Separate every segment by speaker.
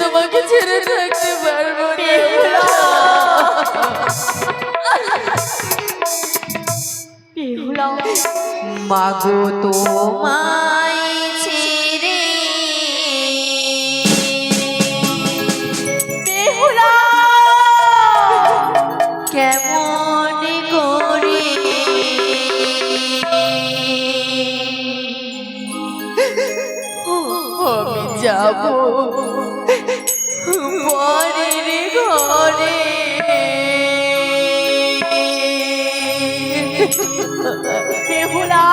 Speaker 1: তোমাকে ছেড়ে থাকতে পারব মাগো তোমায় ছেড়ে। কেমন যাব। পরের ঘরে।
Speaker 2: বেহুলা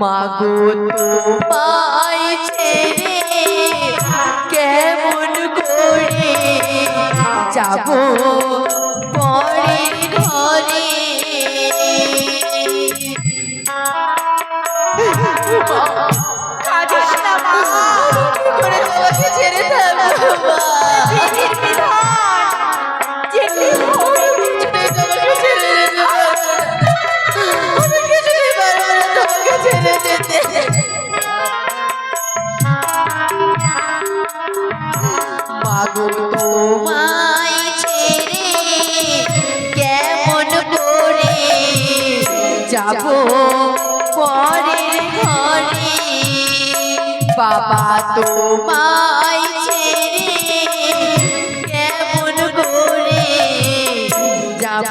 Speaker 1: মাগো তোমায় ছেড়ে কেমন করে যাব? পরের ঘরে। যাব পরে ঘরে। বাবা তোমায় ছেড়ে কেমন করে যাব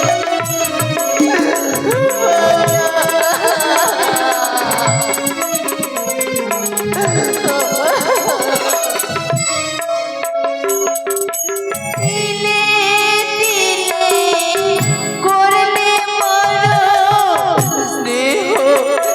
Speaker 1: Oh.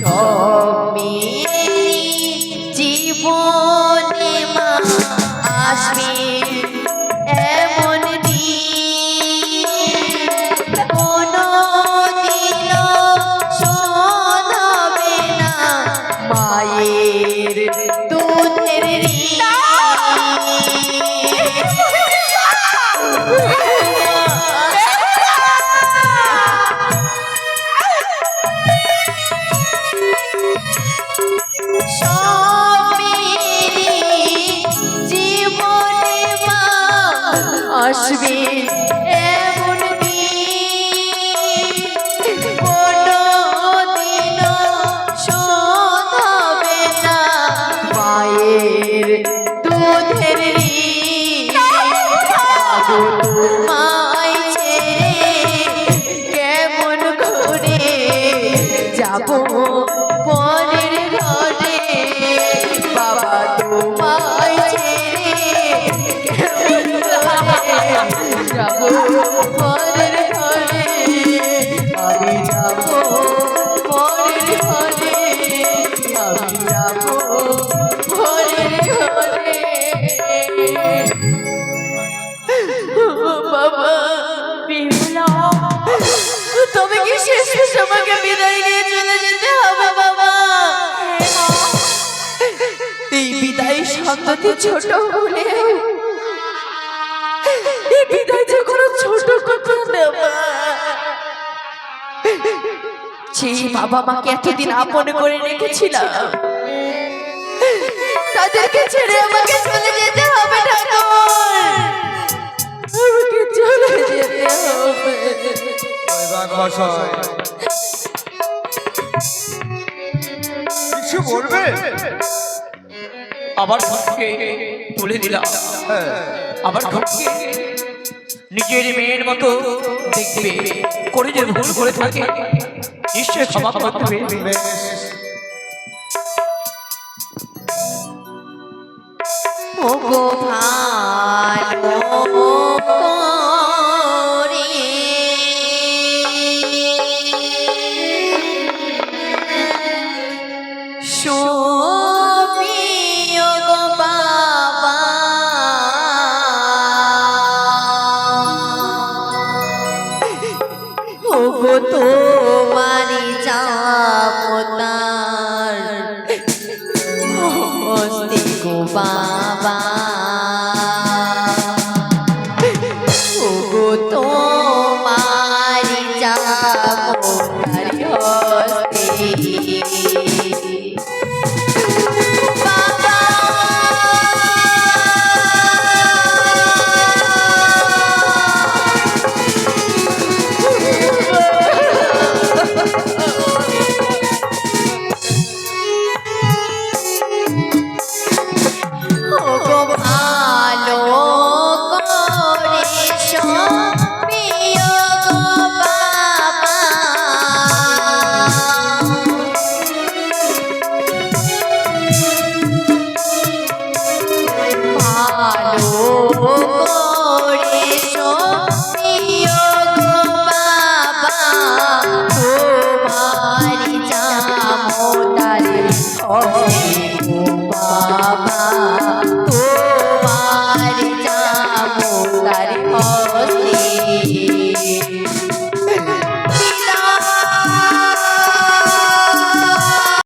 Speaker 1: 家。আসবে এমন কোনো দিন না। মায়ের দুধের তোমায় কেমন ঘুরে যাব? আমাকে বিদায় নিয়ে চলে যেতে হবে, বাবা। এই বিদায় সন্ততি ছোট হলেও এই বিদায় যে কোনো ছোট কথা সেই বাবা মাকে এতদিন আপন করে রেখেছিলাম, তাদেরকে ছেড়ে আমাকে চলে যেতে হবে, ঠাকুর। আমাকে চলে যেতে হবে।
Speaker 3: কিছু বলবে?
Speaker 4: আবার ঘরকে তুলে দিলাম। আবার ঘরকে নিজের মেয়ের মতো দেখবে। করে যে ভুল করে থাকে নিশ্চয় ক্ষমা করতে হবে
Speaker 1: ওগো ভালো করে 说.